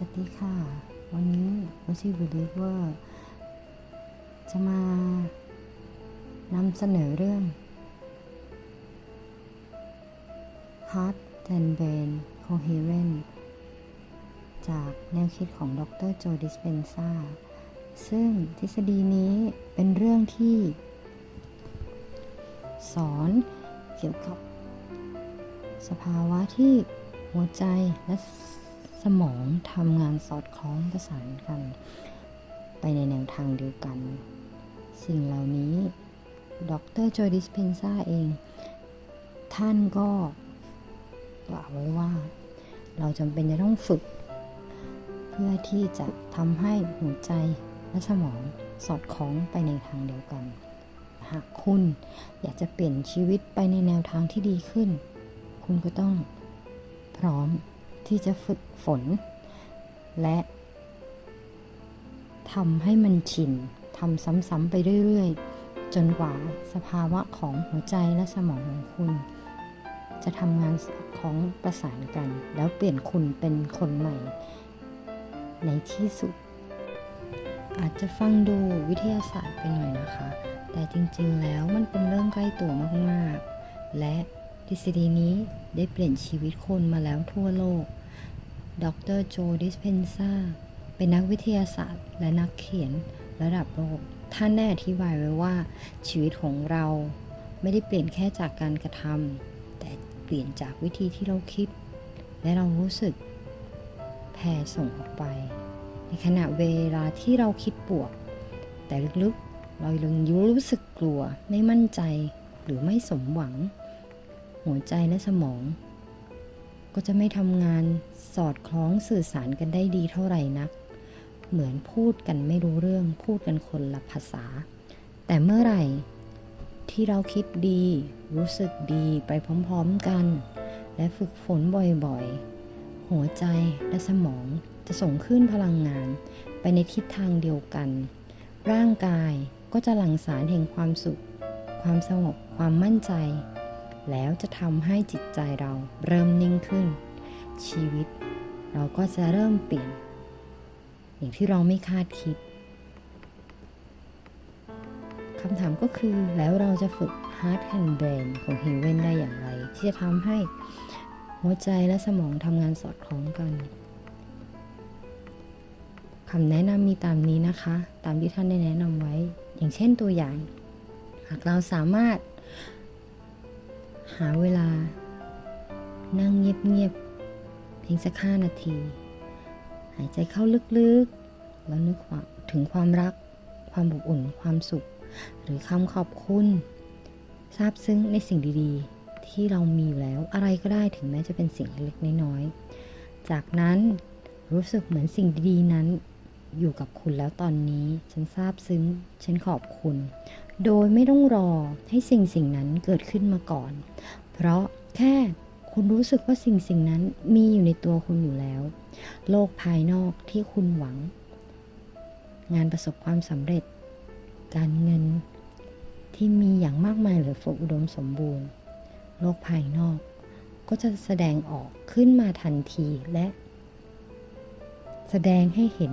สวัสดีค่ะ วันนี้วชิบุริเวอร์จะมานำเสนอเรื่อง Heart and Brain Coherent จากแนวคิดของดรโจดิสเปนซาซึ่งทฤษฎีนี้เป็นเรื่องที่ สอนเกี่ยวกับ สภาวะที่หัวใจและ สมองทำงานสอดคล้องประสานกัน ไปในแนวทางเดียวกัน สิ่งเหล่านี้ดรโจดิสเพนซาเอง ท่านก็กล่าวไว้ว่า เราจำเป็นจะต้องฝึก เพื่อที่จะทำให้หัวใจและสมองสอดคล้องไปในทางเดียวกัน หากคุณอยากจะเปลี่ยนชีวิตไปในแนวทางที่ดีขึ้น คุณก็ต้องพร้อม ที่จะฝึกฝน และทำให้มันชินทำซ้ำๆไปเรื่อยๆ จนกว่าสภาวะของหัวใจและสมองของคุณ จะทำงานของประสานกัน แล้วเปลี่ยนคุณเป็นคนใหม่ ในที่สุด อาจจะฟังดูวิทยาศาสตร์ไปหน่อยนะคะ แต่จริงๆแล้วมันเป็นเรื่องใกล้ตัวมากๆ และทฤษฎีนี้ ได้เปลี่ยนชีวิตคนมาแล้วทั่วโลก ดรโจดิสเพนซาเป็นนักวิทยาศาสตร์ และนักเขียนระดับโลก ท่านได้อธิบายไว้ว่าชีวิตของเราไม่ได้เปลี่ยนแค่จากการกระทำแต่เปลี่ยนจากวิธีที่เราคิด และเรารู้สึกแผ่ส่งออกไป ในขณะเวลาที่เราคิดบวก แต่ลึกๆ เรายังรู้สึกกลัว ไม่มั่นใจหรือไม่สมหวัง หัวใจและสมอง ก็จะไม่ทำงานสอดคล้องสื่อสารกันได้ดีเท่าไหร่นัก เหมือนพูดกันไม่รู้เรื่องพูดกันคนละภาษา แต่เมื่อไหร่ที่เราคิดดี รู้สึกดีไปพร้อมๆกัน และฝึกฝนบ่อยๆ หัวใจและสมองจะส่งขึ้นพลังงานไปในทิศทางเดียวกัน ร่างกายก็จะหลั่งสารแห่งความสุข ความสงบ ความมั่นใจ แล้วจะทำให้จิตใจเราเริ่มนิ่งขึ้น ชีวิตเราก็จะเริ่มเปลี่ยน อย่างที่เราไม่คาดคิดคำถามก็คือแล้วเราจะฝึก Heart and Brain ของ h e w e n ได้อย่างไร ที่จะทำให้หัวใจและสมองทำงานสอดคล้องกันคำแนะนำมีตามนี้นะคะ ตามที่ท่านได้แนะนำไว้ อย่างเช่นตัวอย่าง หากเราสามารถ หาเวลา นั่งเงียบๆเพียงสักห้านาที หายใจเข้าลึกๆ แล้วนึกถึงความรัก ความอบอุ่น ความสุข หรือคำขอบคุณซาบซึ้งในสิ่งดีๆ ที่เรามีอยู่แล้วอะไรก็ได้ถึงแม้จะเป็นสิ่งเล็กๆน้อยๆ จากนั้นรู้สึกเหมือนสิ่งดีๆนั้นอยู่กับคุณแล้วตอนนี้ ฉันซาบซึ้ง ฉันขอบคุณ โดยไม่ต้องรอให้สิ่งสิ่งนั้นเกิดขึ้นมาก่อน เพราะแค่คุณรู้สึกว่าสิ่งสิ่งนั้นมีอยู่ในตัวคุณอยู่แล้ว โลกภายนอกที่คุณหวัง งานประสบความสำเร็จ การเงินที่มีอย่างมากมายเหลือฝนอุดมสมบูรณ์ โลกภายนอกก็จะแสดงออกขึ้นมาทันทีและ แสดงให้เห็น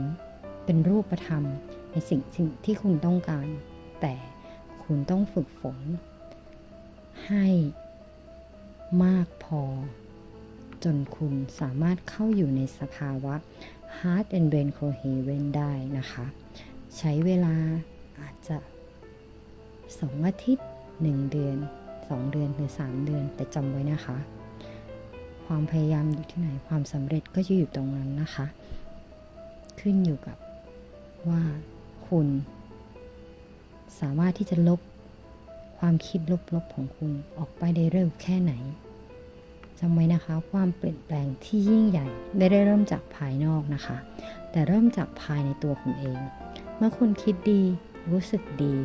เป็นรูปธรรมในสิ่งที่คุณต้องการ แต่ คุณต้องฝึกฝน ให้มากพอ จนคุณสามารถเข้าอยู่ในสภาวะ Heart and Brain Coherent ได้นะคะ ใช้เวลาอาจจะสองอาทิตย์หนึ่งเดือนสองเดือนหรือสามเดือนแต่จำไว้นะคะ ความพยายามอยู่ที่ไหนความสำเร็จก็จะอยู่ตรงนั้นนะคะ ขึ้นอยู่กับว่าคุณ สามารถที่จะลบความคิดลบๆของคุณออกไปได้เร็วแค่ไหนจำไว้นะคะ ความเปลี่ยนแปลงที่ยิ่งใหญ่ไม่ได้เริ่มจากภายนอกนะคะ แต่เริ่มจากภายในตัวคุณเอง เมื่อคุณคิดดีรู้สึกดี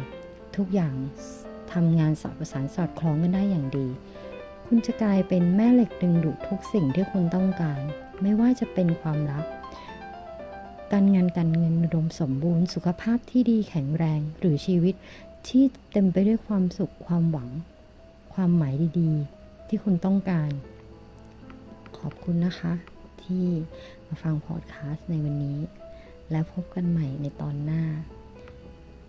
ทุกอย่างทำงานสอดประสานสอดคล้องกันได้อย่างดี คุณจะกลายเป็นแม่เหล็กดึงดูดทุกสิ่งที่คุณต้องการ ไม่ว่าจะเป็นความรัก การงานการเงินรวมสมบูรณ์ สุขภาพที่ดีแข็งแรง หรือชีวิตที่เต็มไปด้วยความสุขความหวัง ความหมายดีๆ ที่คุณต้องการ ขอบคุณนะคะ ที่มาฟังพอดแคสต์ในวันนี้ แล้วพบกันใหม่ในตอนหน้า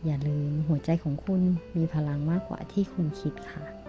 อย่าลืมหัวใจของคุณมีพลังมากกว่าที่คุณคิดค่ะ